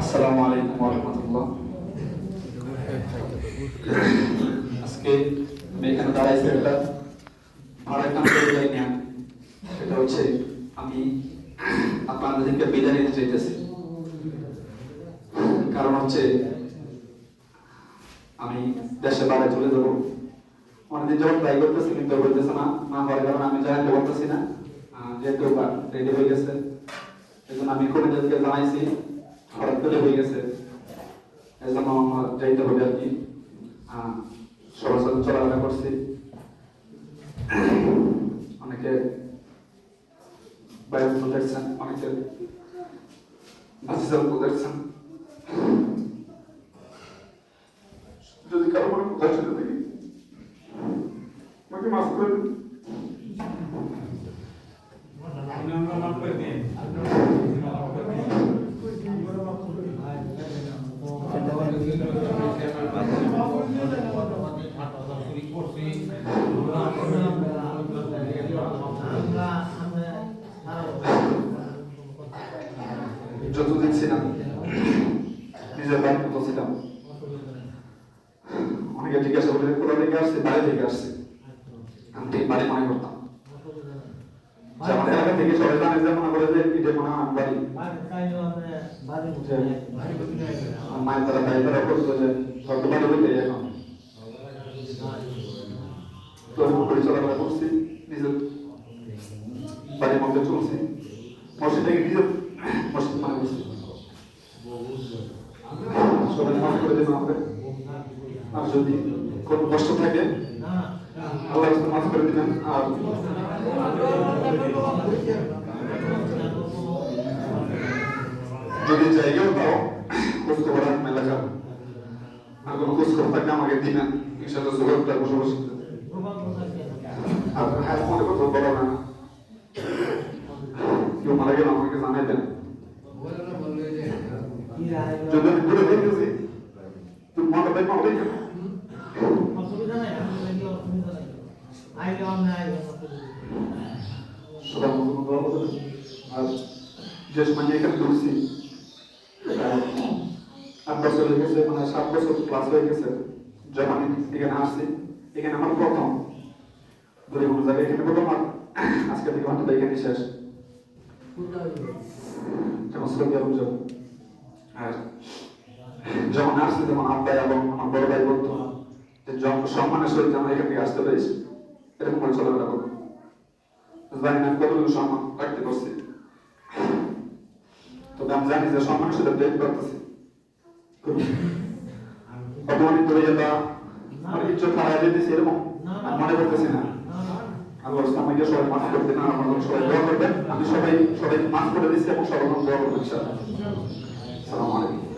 আসসালামু আলাইকুম রহমতুল্লাহ। আজকে আমি এখানে দাঁড়াইছি একটা পরিচয় নিয়ে সেটা হচ্ছে আমি আপনাদেরকে বিদায় নিতে চাইতেছি। কারণ হচ্ছে আমি দেশে বাইরে চলে যাব। অনেকদিন যখন ট্রাই করতেছি, কিন্তু বলতেছে না না হওয়ার কারণে আমি জানাতে পারতেছি না। যেহেতু রেডি হয়ে গেছে এই জন্য আমি কবিতাদেরকে জানাইছি। হঠাৎ হয়ে গেছে। এই জন্য আমার যাইতে হবে আর কি। সবার সাথে চলাফেরা করছি। অনেকে বাইরে দেখছেন অনেকে বাসিসাল দেখছেন যদি কারও মনে কোথায় ছিল দেখি আমাকে মাফ করে ছিলাম নিজের বাড়ি মতো ছিলাম অনেকে জিজ্ঞাসা করলে, কোথা থেকে আসছে? বাড়ি থেকে আসছে? আমি ঠিক বাড়ি মনে করতাম। বাড়ির মধ্যে চলছি। মসজিদ নিজের মসজিদ মানে করছি সবাই মাফ করে দেবেন আমাকে আর যদি কোনো কষ্ট থাকে, আল্লাহ রাস্তা মাফ করে দিবেন। আর যদি জায়গাও পাও খোঁজ খবর রাখবেন এলাকার আর কোনো খোঁজ খবর থাকলে আমাকে দিবেন। ইনশাআল্লাহ যোগাযোগটা বসবাস। আর হ্যাঁ মনে করতে বড় না। কেউ মারা গেলে আমাকে জানাই দেন। যদি ঘুরে দেখতেছি তুমি মনে সবার মতো আর যে সময় আমি এখানে ঢুকছি। আট বছর হয়ে গেছে মানে সাত বছর ক্লাস হয়ে গেছে। যখন এখানে আসছি। এখানে আমার প্রথম। দূরে কোনো জায়গায় এখানে প্রথম। আজকে থেকে ঘণ্টা এখানে শেষ। আর যখন আসছি তখন আব্বা এবং আমার বড় ভাই বলতো যে, যখন সম্মানের সহিত আমরা এখান থেকে আসতে পেরেছি এরকম করে চলাফেরা করব জানি না কতটুকু সম্মান রাখতে পারছি। তবে আমি জানি যে সম্মানের সাথে ব্রেক করতেছি। অপমানিত হয়ে যেটা আমার ইজ্জত হারাই যেতেছি এরকম, আমি মনে করতেছি না। আল্লাহ আমাকে সবাই মাফ করবেন আর আমার সবাই দোয়া করবেন। আমি সবাই সবাই মাফ করে দিচ্ছি এবং জন্য দোয়া করবেন ইনশাআল্লাহ। আসসালামু আলাইকুম